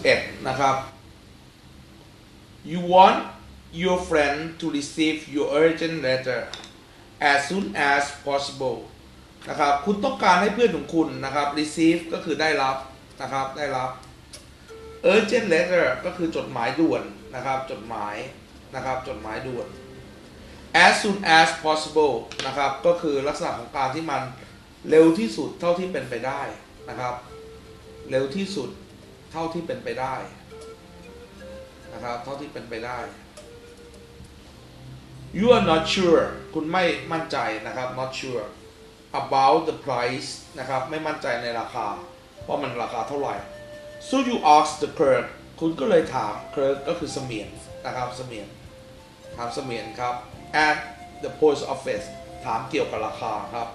61 นะครับ you want your friend to receive your urgent letter as soon as possible นะครับ คุณต้องการให้เพื่อนของคุณนะครับ receive ก็คือได้รับนะครับ ได้รับ urgent letter ก็คือจดหมายด่วนนะครับ จดหมายนะครับ จดหมายด่วน as soon as possible นะครับ ก็คือลักษณะของการที่มันเร็วที่สุดเท่าที่เป็นไปได้นะครับ เร็วที่สุด เท่าที่เป็นไปได้นะครับ เท่าที่เป็นไปได้ you are not sure คุณไม่มั่นใจนะครับ not sure about the price นะครับ ไม่มั่นใจในราคา ว่ามันราคาเท่าไหร่ so you ask the clerk คุณก็เลยถาม clerk ก็คือเสมียนนะครับเสมียนถามเสมียนครับ at the post office ถามเกี่ยวกับราคาครับ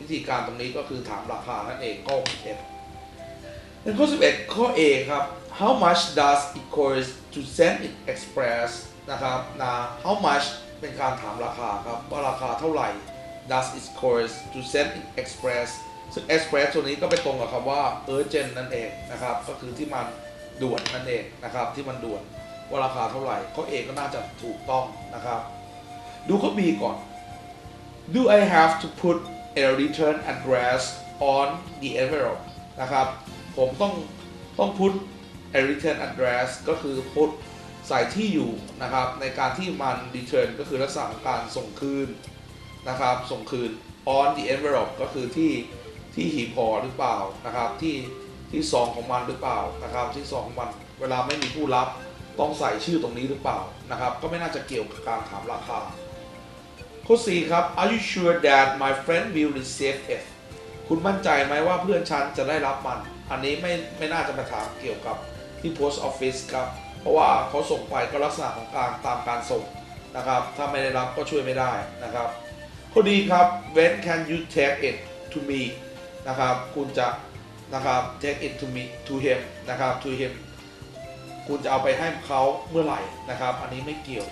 วิธีการตรงนี้ก็คือถามราคานั่นเองข้อ11 ในข้อ 11 ข้อ A ครับ how much does it cost to send it express นะครับนะ how much เป็นการถามราคาครับว่าราคาเท่าไหร่ does it cost to send it express ซึ่ง express ตัวนี้ก็ไปตรงกับคำว่า urgent นั่นเองนะครับ ก็คือที่มันด่วนนั่นเองนะครับ ที่มันด่วนว่าราคาเท่าไหร่ข้อ A ก็น่าจะถูกต้องนะครับ ดูข้อ B ก่อน Do I have to put a return address on the envelope นะครับ ผมต้องต้อง put a return address ก็คือ put ใส่ที่อยู่นะครับในการที่มัน return ก็คือลักษณะของการส่งคืนนะครับ ส่งคืน on the envelope ก็คือที่ที่หีบห่อหรือเปล่านะครับที่ที่ซองของมันหรือเปล่านะครับ ที่ซองของมันเวลาไม่มีผู้รับต้องใส่ชื่อตรงนี้หรือเปล่านะครับ ก็ไม่น่าจะเกี่ยวกับการถามราคาข้อ4ครับ Are you sure that my friend will receive it คุณมั่นใจไหมว่าเพื่อนฉันจะได้รับมัน อันนี้ไม่ไม่น่าจะมาถามเกี่ยวกับที่ post office ครับ เพราะว่าเขาส่งไปก็ลักษณะของการตามการส่งนะครับ ถ้าไม่ได้รับก็ช่วยไม่ได้นะครับข้อดีครับ When can you take it to me นะครับ คุณจะนะครับ take it to me to him นะครับ to him คุณจะเอาไปให้เขาเมื่อไหร่นะครับ อันนี้ไม่เกี่ยว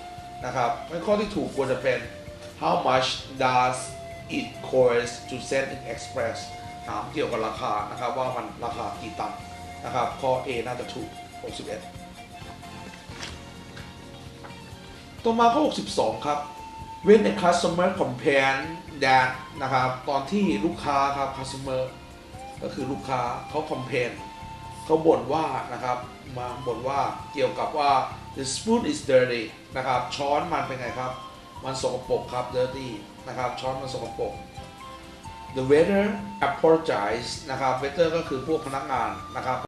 นะครับข้อที่ถูกควรจะเป็น how much does it cost to send in express ถามเกี่ยวกับราคานะครับว่ามันราคากี่ตังค์นะครับ ข้อ A น่าจะถูก 61 ต่อมาข้อ 62 ครับ when a customer complain that นะครับ ตอนที่ลูกค้าครับ customer ก็คือลูกค้าเขา complain เขาบ่นว่านะครับ มาบ่นว่าเกี่ยวกับว่า the spoon is dirty นะครับ ช้อนมันเป็นไงครับ มันสกปรกครับ dirty นะครับช้อนมันสกปรก the waiter apologize นะครับ waiter ก็คือพวกพนักงานนะครับ